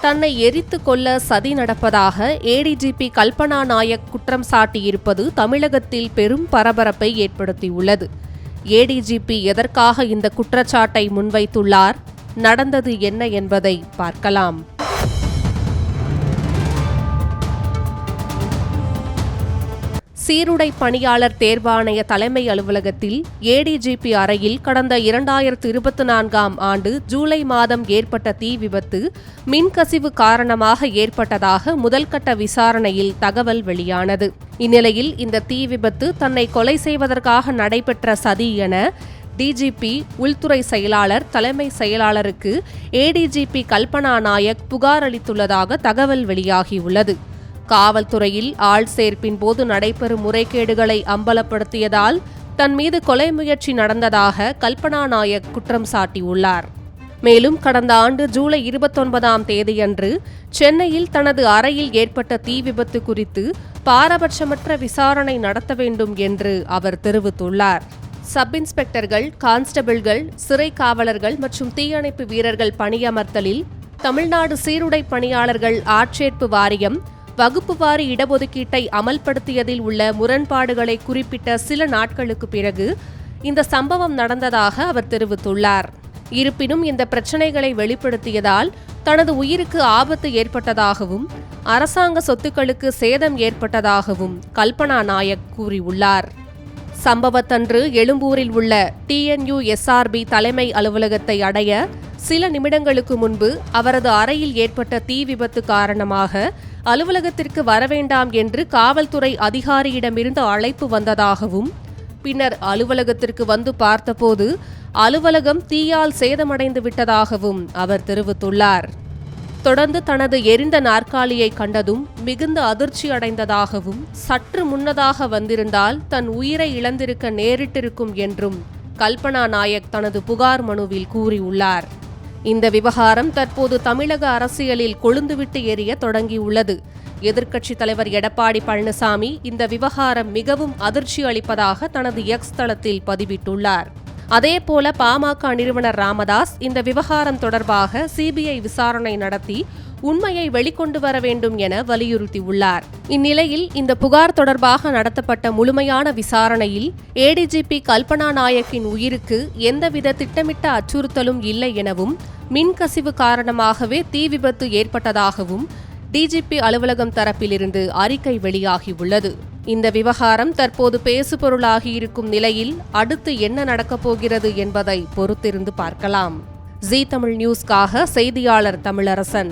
தன்னை எரித்து கொள்ள சதி நடப்பதாக ஏடிஜிபி கல்பனா நாயக் குற்றம் சாட்டியிருப்பது தமிழகத்தில் பெரும் பரபரப்பை ஏற்படுத்தியுள்ளது. ஏடிஜிபி எதற்காக இந்த குற்றச்சாட்டை முன்வைத்துள்ளார்? நடந்தது என்ன என்பதை பார்க்கலாம். சீருடை பணியாளர் தேர்வாணைய தலைமை அலுவலகத்தில் ஏடிஜிபி அறையில் கடந்த இரண்டாயிரத்து இருபத்தி நான்காம் ஆண்டு ஜூலை மாதம் ஏற்பட்ட தீ விபத்து மின்கசிவு காரணமாக ஏற்பட்டதாக முதல்கட்ட விசாரணையில் தகவல் வெளியானது. இந்நிலையில் இந்த தீ விபத்து தன்னை கொலை செய்வதற்காக நடைபெற்ற சதி என டிஜிபி உள்துறை செயலாளர் தலைமை செயலாளருக்கு ஏடிஜிபி கல்பனா நாயக் புகார் அளித்துள்ளதாக தகவல் வெளியாகியுள்ளது. காவல்துறையில் ஆள் சேர்ப்பின் போது நடைபெறும் முறைகேடுகளை அம்பலப்படுத்தியதால் தன் மீது கொலை முயற்சி நடந்ததாக கல்பனா நாயக் குற்றம் சாட்டியுள்ளார். மேலும் கடந்த ஆண்டு ஜூலை இருபத்தொன்பதாம் தேதியன்று சென்னையில் தனது அறையில் ஏற்பட்ட தீ விபத்து குறித்து பாரபட்சமற்ற விசாரணை நடத்த வேண்டும் என்று அவர் தெரிவித்துள்ளார். சப் இன்ஸ்பெக்டர்கள் கான்ஸ்டபிள்கள் சிறை காவலர்கள் மற்றும் தீயணைப்பு வீரர்கள் பணியமர்த்தலில் தமிழ்நாடு சீருடை பணியாளர்கள் ஆட்சேர்ப்பு வாரியம் வகுப்புவாரி இடஒதுக்கீட்டை அமல்படுத்தியதில் உள்ள முரண்பாடுகளை குறிப்பிட்ட சில நாட்களுக்கு பிறகு இந்த சம்பவம் நடந்ததாக அவர் தெரிவித்துள்ளார். இருப்பினும் இந்த பிரச்சினைகளை வெளிப்படுத்தியதால் தனது உயிருக்கு ஆபத்து ஏற்பட்டதாகவும் அரசாங்க சொத்துக்களுக்கு சேதம் ஏற்பட்டதாகவும் கல்பனா நாயக் கூறியுள்ளார். சம்பவத்தன்று எழும்பூரில் உள்ள டிஎன்யூ எஸ்ஆர்பி தலைமை அலுவலகத்தை அடைய சில நிமிடங்களுக்கு முன்பு அவரது அறையில் ஏற்பட்ட தீ விபத்து காரணமாக அலுவலகத்திற்கு வரவேண்டாம் என்று காவல்துறை அதிகாரியிடமிருந்து அழைப்பு வந்ததாகவும் பின்னர் அலுவலகத்திற்கு வந்து பார்த்தபோது அலுவலகம் தீயால் சேதமடைந்து விட்டதாகவும் அவர் தெரிவித்துள்ளார். தொடர்ந்து தனது எரிந்த நாற்காலியை கண்டதும் மிகுந்த அதிர்ச்சி அடைந்ததாகவும் சற்று முன்னதாக வந்திருந்தால் தன் உயிரை இழந்திருக்க நேரிட்டிருக்கும் என்றும் கல்பனா நாயக் தனது புகார் மனுவில் கூறியுள்ளார். இந்த விவகாரம் தற்போது தமிழக அரசியலில் கொழுந்துவிட்டு எரிய தொடங்கியுள்ளது. எதிர்க்கட்சித் தலைவர் எடப்பாடி பழனிசாமி இந்த விவகாரம் மிகவும் அதிர்ச்சி அளிப்பதாக தனது எக்ஸ் தளத்தில் பதிவிட்டுள்ளார். அதேபோல பாமக நிறுவனர் ராமதாஸ் இந்த விவகாரம் தொடர்பாக சிபிஐ விசாரணை நடத்தி உண்மையை வெளிக்கொண்டு வர வேண்டும் என வலியுறுத்தியுள்ளார். இந்நிலையில் இந்த புகார் தொடர்பாக நடத்தப்பட்ட முழுமையான விசாரணையில் ஏடிஜிபி கல்பனா நாயக்கின் உயிருக்கு எந்தவித திட்டமிட்ட அச்சுறுத்தலும் இல்லை எனவும் மின்கசிவு காரணமாகவே தீ விபத்து ஏற்பட்டதாகவும் டிஜிபி அலுவலகம் தரப்பிலிருந்து அறிக்கை வெளியாகியுள்ளது. இந்த விவகாரம் தற்போது பேசுபொருளாகியிருக்கும் நிலையில் அடுத்து என்ன நடக்கப் போகிறது என்பதை பொறுத்திருந்து பார்க்கலாம். ஜி தமிழ் நியூஸ்க்காக செய்தியாளர் தமிழரசன்.